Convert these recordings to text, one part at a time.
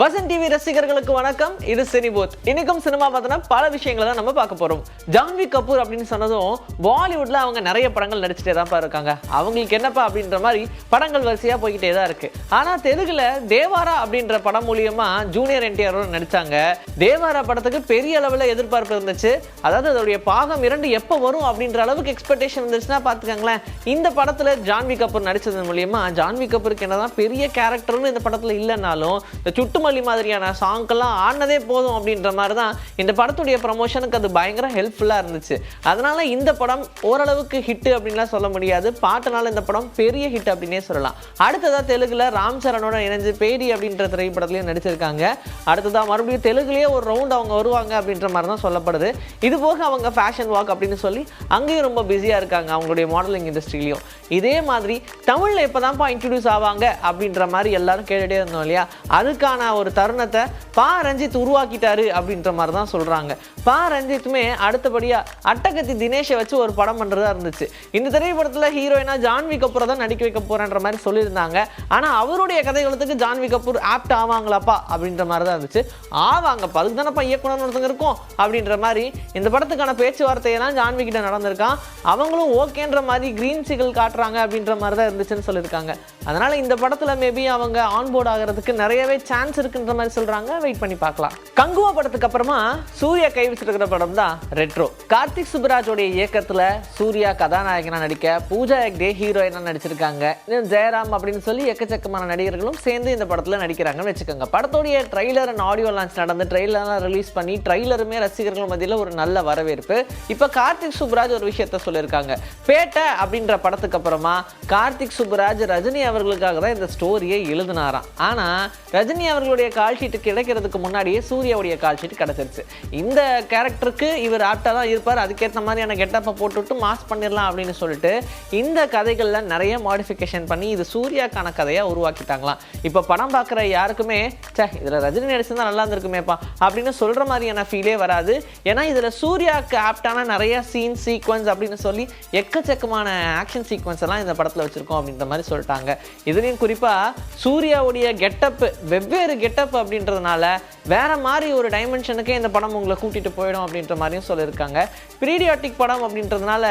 Vasan TV ரசிகர்களுக்கு வணக்கம். இது சினிபோத். இன்னைக்கும் சினிமா பார்த்தோன்னா பல விஷயங்களை தான் நம்ம பார்க்க போறோம். ஜான்வி கபூர் அப்படின்னு சொன்னதும் பாலிவுட்ல அவங்க நிறைய படங்கள் நடிச்சுட்டே தான்ப்பா இருக்காங்க. அவங்களுக்கு என்னப்பா அப்படின்ற மாதிரி படங்கள் வரிசையா போய்கிட்டே தான் இருக்கு. ஆனா தெலுங்குல தேவாரா அப்படின்ற படம் மூலியமா ஜூனியர் என்டிஆரோட நடிச்சாங்க. தேவாரா படத்துக்கு பெரிய அளவுல எதிர்பார்ப்பு இருந்துச்சு. அதாவது அதோடைய பாகம் இரண்டு எப்போ வரும் அப்படின்ற அளவுக்கு எக்ஸ்பெக்டேஷன் இருந்துச்சுன்னா பார்த்துக்கோங்களேன். இந்த படத்துல ஜான்வி கபூர் நடிச்சது மூலியமா ஜான்வி கபூருக்கு என்னதான் பெரிய கேரக்டர்னு இந்த படத்துல இல்லைனாலும் இந்த பாகுபலி மாதிரியான சாங்க்கெல்லாம் ஆடினதே போதும் அப்படின்ற மாதிரி தான் இந்த படத்துடைய ப்ரமோஷனுக்கு அது பயங்கர ஹெல்ப்ஃபுல்லாக இருந்துச்சு. அதனால் இந்த படம் ஓரளவுக்கு ஹிட்டு அப்படின்லாம் சொல்ல முடியாது. பாட்டுனால இந்த படம் பெரிய ஹிட் அப்படின்னே சொல்லலாம். அடுத்ததாக தெலுங்கில் ராம் சரணோட இணைஞ்சு பேடி அப்படின்ற திரைப்படத்துலையும் நடிச்சிருக்காங்க. அடுத்ததாக மறுபடியும் தெலுங்குலேயே ஒரு ரவுண்ட் அவங்க வருவாங்க அப்படின்ற மாதிரி தான் சொல்லப்படுது. இது போக அவங்க ஃபேஷன் வாக் அப்படின்னு சொல்லி அங்கேயும் ரொம்ப பிஸியாக இருக்காங்க அவங்களுடைய மாடலிங் இண்டஸ்ட்ரியிலையும் இதே மாதிரி தமிழில் இப்போ தான்ப்பா இன்ட்ரடியூஸ் ஆவாங்க அப்படின்ற மாதிரி எல்லாரும் கேட்டுகிட்டே இருந்தோம் இல்லையா? அதுக்கான ஒரு தருணத்தை பா ரஞ்சித் உருவாக்கிட்டாரு அப்படின்ற மாதிரி தான் சொல்கிறாங்க பா ரஞ்சித்துமே அடுத்தபடியாக அட்டகத்தி தினேஷை வச்சு ஒரு படம் பண்ணுறதா இருந்துச்சு. இந்த திரைப்படத்தில் ஹீரோயினா ஜான்வி கபூரை தான் நடிக்க வைக்க போகிறேன்ற மாதிரி சொல்லியிருந்தாங்க. ஆனால் அவருடைய கதைகளுக்கு ஜான்வி கபூர் ஆப்ட் ஆவாங்களாப்பா அப்படின்ற மாதிரி தான் இருந்துச்சு. ஆவாங்கப்பா அதுக்கு தானப்பா இயக்குனர் ஒருத்தங்க இருக்கும் அப்படின்ற மாதிரி இந்த படத்துக்கான பேச்சுவார்த்தையெல்லாம் ஜான்வி கிட்ட நடந்திருக்கான். அவங்களும் ஓகேன்ற மாதிரி கிரீன் சிகல் காட்டுறாங்க அப்படின்ற மாதிரி தான் இருந்துச்சுன்னு சொல்லியிருக்காங்க. அதனால இந்த படத்துல மேபி அவங்க ஆன்போர்ட் ஆகிறதுக்கு நிறையவே சான்ஸ் இருக்குன்ற மாதிரி சொல்றாங்க. வெயிட் பண்ணி பார்க்கலாம். கங்குவா படத்துக்கு அப்புறமா சூர்யா கை வச்சிருக்கிற படம் தான் ரெட்ரோ கார்த்திக் சுப்ராஜோடைய இயக்கத்துல சூர்யா கதாநாயகனா நடிக்க பூஜா ஹெக்டே ஹீரோயினா நடிச்சிருக்காங்க. இன்னும் ஜெயராம் அப்படின்னு சொல்லி எக்கச்சக்கமான நடிகர்களும் சேர்ந்து இந்த படத்துல நடிக்கிறாங்கன்னு வச்சுக்கோங்க. படத்தோடைய ட்ரெய்லர் அண்ட் ஆடியோ லான்ச் நடந்து ட்ரெய்லர்லாம் ரிலீஸ் பண்ணி ட்ரெய்லருமே ரசிகர்கள் மத்தியில் ஒரு நல்ல வரவேற்பு. இப்போ கார்த்திக் சுப்ராஜ் ஒரு விஷயத்த சொல்லியிருக்காங்க. பேட்டை அப்படின்ற படத்துக்கு அப்புறமா கார்த்திக் சுப்ராஜ் ரஜினி அவர்களுக்காக தான் இந்த ஸ்டோரியை எழுதினாராம். ஆனால் ரஜினி அவர்கள் அவர்களுடைய கால் ஷீட்டு கிடைக்கிறதுக்கு முன்னாடியே சூர்யாவுடைய கால் ஷீட் கிடச்சிருச்சு. இந்த கேரக்டருக்கு இவர் ஆப்டாக தான் இருப்பார். அதுக்கேற்ற மாதிரியான கெட்டப்பை போட்டுவிட்டு மாஸ் பண்ணிடலாம் அப்படின்னு சொல்லிட்டு இந்த கதைகளில் நிறைய மாடிஃபிகேஷன் பண்ணி இது சூர்யாக்கான கதையாக உருவாக்கிட்டாங்களாம். இப்போ படம் பார்க்குற யாருக்குமே சே இதில் ரஜினி நடிச்சிருந்தா நல்லா இருந்திருக்குமேப்பா அப்படின்னு சொல்கிற மாதிரியான ஃபீலே வராது. ஏன்னா இதில் சூர்யாவுக்கு ஆப்டான நிறைய சீன் சீக்வன்ஸ் அப்படின்னு சொல்லி எக்கச்சக்கமான ஆக்ஷன் சீக்வன்ஸ் எல்லாம் இந்த படத்தில் வச்சுருக்கோம் அப்படின்ற மாதிரி சொல்லிட்டாங்க. இதுலேயும் குறிப்பாக சூர்யாவுடைய கெட்டப்பு வெவ்வேறு கெட்டப் அப்படின்றதுனால வேற மாதிரி ஒரு டைமென்ஷனுக்கே இந்த படம் உங்களை கூட்டிகிட்டு போயிடும் அப்படின்ற மாதிரியும் சொல்லியிருக்காங்க. பீரியாட்டிக் படம் அப்படின்றதுனால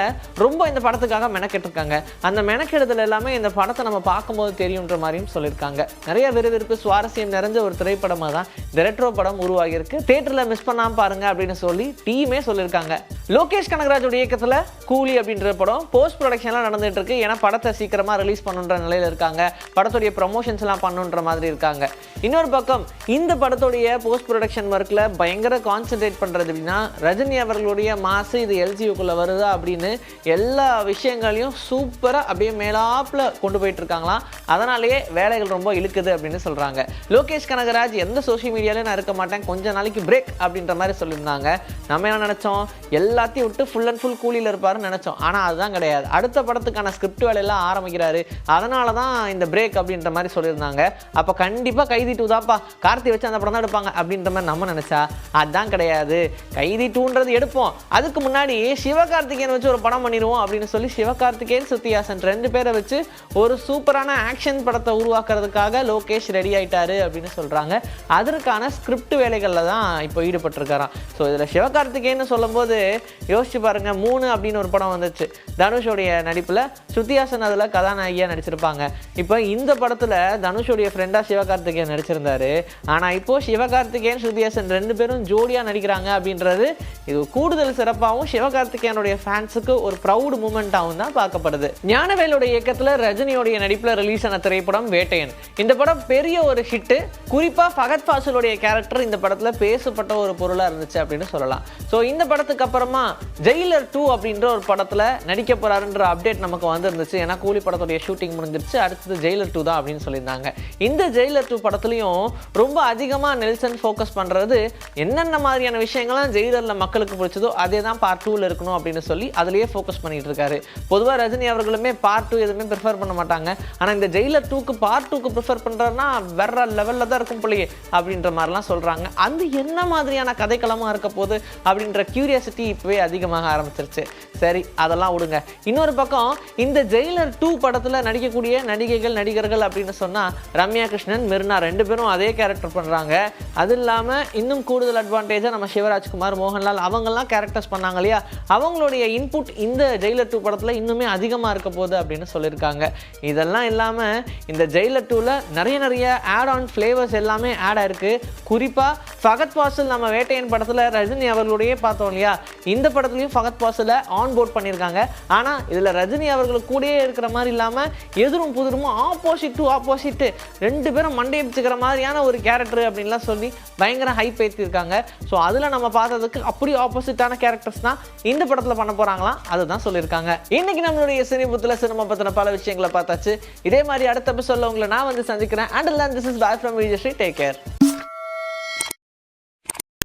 ரொம்ப இந்த படத்துக்காக மெனக்கெட்டிருக்காங்க. அந்த மெனக்கெடுதல் எல்லாமே இந்த படத்தை நம்ம பார்க்கும்போது தெரியுன்ற மாதிரியும் சொல்லியிருக்காங்க. நிறைய விறுவிறுப்பு சுவாரஸ்யம் நிறைஞ்ச ஒரு திரைப்படமாக தான் இந்த ரெட்ரோ படம் உருவாகியிருக்கு. தேட்டரில் மிஸ் பண்ணாமல் பாருங்க அப்படின்னு சொல்லி டீமே சொல்லியிருக்காங்க. லோகேஷ் கனகராஜோட இயக்கத்தில் கூலி அப்படின்ற படம் போஸ்ட் ப்ரொடக்ஷன்லாம் நடந்துகிட்டு இருக்கு ஏன்னா படத்தை சீக்கிரமாக ரிலீஸ் பண்ணுன்ற நிலையில் இருக்காங்க. படத்துடைய ப்ரமோஷன்ஸ் எல்லாம் பண்ணுன்ற மாதிரி இருக்காங்க. இன்னொரு பக்கம் இந்த படத்துடைய போஸ்ட் ப்ரொடக்ஷன் ஒர்க்கில் பயங்கர கான்சென்ட்ரேட் பண்ணுறது அப்படின்னா ரஜினி அவர்களுடைய மாசு இது எல்ஜியூக்குள்ளே வருதா அப்படின்னு எல்லா விஷயங்களையும் சூப்பராக அப்படியே மேலாப்பில் கொண்டு போயிட்டு இருக்காங்களாம். அதனாலேயே வேலைகள் ரொம்ப இழுக்குது அப்படின்னு சொல்கிறாங்க லோகேஷ் கனகராஜ் எந்த சோஷியல் மீடியாவிலையும் நான் இருக்க மாட்டேன். கொஞ்ச நாளைக்கு பிரேக் அப்படின்ற மாதிரி சொல்லியிருந்தாங்க. நம்ம என்ன நினச்சோம்? எல்லா எல்லாத்தையும் விட்டு ஃபுல் அண்ட் ஃபுல் கூலியில் இருப்பாருன்னு நினச்சோம். ஆனால் அதுதான் கிடையாது. அடுத்த படத்துக்கான ஸ்கிரிப்ட் வேலையெல்லாம் ஆரம்பிக்கிறாரு. அதனால தான் இந்த பிரேக் அப்படின்ற மாதிரி சொல்லியிருந்தாங்க. அப்போ கண்டிப்பாக கைதி டூ தான்ப்பா. கார்த்தி வச்சு அந்த படம் தான் எடுப்பாங்க அப்படின்ற மாதிரி நம்ம நினச்சா அதுதான் கிடையாது. கைதி டூன்றது எடுப்போம். அதுக்கு முன்னாடி சிவகார்த்திகேயன் வச்சு ஒரு படம் பண்ணிடுவோம் அப்படின்னு சொல்லி சிவகார்த்திகேயன் சுத்தியாசன் ரெண்டு பேரை வச்சு ஒரு சூப்பரான ஆக்ஷன் படத்தை உருவாக்குறதுக்காக லோகேஷ் ரெடி ஆயிட்டாரு அப்படின்னு சொல்கிறாங்க அதற்கான ஸ்கிரிப்ட் வேலைகளில் தான் இப்போ ஈடுபட்டிருக்காராம். ஸோ இதில் சிவகார்த்திகேயன் சொல்லும்போது யோசிச்சு பாருங்கள் மூணு அப்படின்னு ஒரு படம் வந்துச்சு. தனுஷோடைய நடிப்பில் ஸ்ருதிஹாசன் அதில் கதாநாயகியாக நடிச்சிருப்பாங்க. இப்போ இந்த படத்தில் தனுஷோடைய ஃப்ரெண்டாக சிவகார்த்திகேயன் நடிச்சிருந்தாரு. ஆனால் இப்போது சிவகார்த்திகேயன் ஸ்ருதிஹாசன் ரெண்டு பேரும் ஜோடியாக நடிக்கிறாங்க அப்படின்றது இது கூடுதல் சிறப்பாகவும் சிவகார்த்திகேயனுடைய ஃபேன்ஸுக்கு ஒரு ப்ரௌட் மூமெண்ட்டாகவும் தான் பார்க்கப்படுது. ஞானவேலுடைய இயக்கத்தில் ரஜினியோடைய நடிப்பில் ரிலீஸ் ஆன திரைப்படம் வேட்டையன். இந்த படம் பெரிய ஒரு ஹிட்டு குறிப்பாக ஃபகத் ஃபாசிலுடைய கேரக்டர் இந்த படத்தில் பேசப்பட்ட ஒரு பொருளாக இருந்துச்சு அப்படின்னு சொல்லலாம். ஸோ இந்த படத்துக்கு அப்புறம் ま ஜெயிலர் டூ அப்படின்ற ஒரு படத்தில் நடிக்க போகிறாருன்ற அப்டேட் நமக்கு வந்துருந்துச்சு. ஏன்னா கூலி படத்துடைய ஷூட்டிங் முடிஞ்சிருச்சு. அடுத்தது ஜெயிலர் டூ தான் அப்படின்னு சொல்லியிருந்தாங்க. இந்த ஜெயிலர் டூ படத்துலையும் ரொம்ப அதிகமாக நெல்சன் ஃபோக்கஸ் பண்ணுறது என்னென்ன மாதிரியான விஷயங்கள்லாம் ஜெயிலரில் மக்களுக்கு பிடிச்சதோ அதே தான் பார்ட் டூவில் இருக்கணும் அப்படின்னு சொல்லி அதுலேயே ஃபோக்கஸ் பண்ணிட்டு இருக்காரு. பொதுவாக ரஜினி அவர்களுமே பார்ட் டூ எதுவுமே ப்ரிஃபர் பண்ண மாட்டாங்க. ஆனால் இந்த ஜெயிலர் டூக்கு பார்ட் டூக்கு ப்ரிஃபர் பண்ணுறதுனா வேற லெவலில் தான் இருக்கும் பிள்ளையே அப்படின்ற மாதிரிலாம் சொல்கிறாங்க அந்த என்ன மாதிரியான கதைக்களமாக இருக்க போகுது அப்படின்ற கியூரியாசிட்டி இப்போவே அதிகமாக ஆரம்பிச்சிருச்சு. சரி அதெல்லாம் விடுங்க. இன்னொரு பக்கம் இந்த ஜெயிலர் டூ படத்தில் நடிக்கக்கூடிய நடிகைகள் நடிகர்கள் அப்படின்னு சொன்னால் ரம்யா கிருஷ்ணன் மிர்னா ரெண்டு பேரும் அதே கேரக்டர் பண்ணுறாங்க அது இல்லாமல் இன்னும் கூடுதல் அட்வான்டேஜாக நம்ம சிவராஜ்குமார் மோகன்லால் அவங்கெல்லாம் கேரக்டர்ஸ் பண்ணாங்க இல்லையா? அவங்களுடைய இன்புட் இந்த ஜெயிலர் டூ படத்தில் இன்னுமே அதிகமாக இருக்க போகுது அப்படின்னு சொல்லியிருக்காங்க. இதெல்லாம் இல்லாமல் இந்த ஜெயிலர் டூவில் நிறைய நிறைய ஆட் ஆன் ஃப்ளேவர்ஸ் எல்லாமே ஆட் ஆயிருக்கு. குறிப்பாக ஃபகத் வாசல் நம்ம வேட்டையன் படத்தில் ரஜினி அவர்களுடைய பார்த்தோம் இல்லையா? இந்த படத்தில் அவர்களையும் ஃபகத் பாசில் ஆன் போர்ட் பண்ணியிருக்காங்க. ஆனால் இதில் ரஜினி அவர்களுக்கு கூடயே இருக்கிற மாதிரி இல்லாமல் எதிரும் புதிருமும் ஆப்போசிட் டு ஆப்போசிட் ரெண்டு பேரும் மண்டையை பிச்சுக்கிற மாதிரியான ஒரு கேரக்டர் அப்படின்லாம் சொல்லி பயங்கர ஹைப் ஏற்றிருக்காங்க. ஸோ அதில் நம்ம பார்த்ததுக்கு அப்படி ஆப்போசிட்டான கேரக்டர்ஸ் தான் இந்த படத்தில் பண்ண போகிறாங்களாம் அதுதான் சொல்லியிருக்காங்க. இன்னைக்கு நம்மளுடைய சினிமத்தில் சினிமா பற்றின பல விஷயங்களை பார்த்தாச்சு. இதே மாதிரி அடுத்த எபிசோடில் உங்களை நான் வந்து சந்திக்கிறேன். And this is bye from Vijayasri take care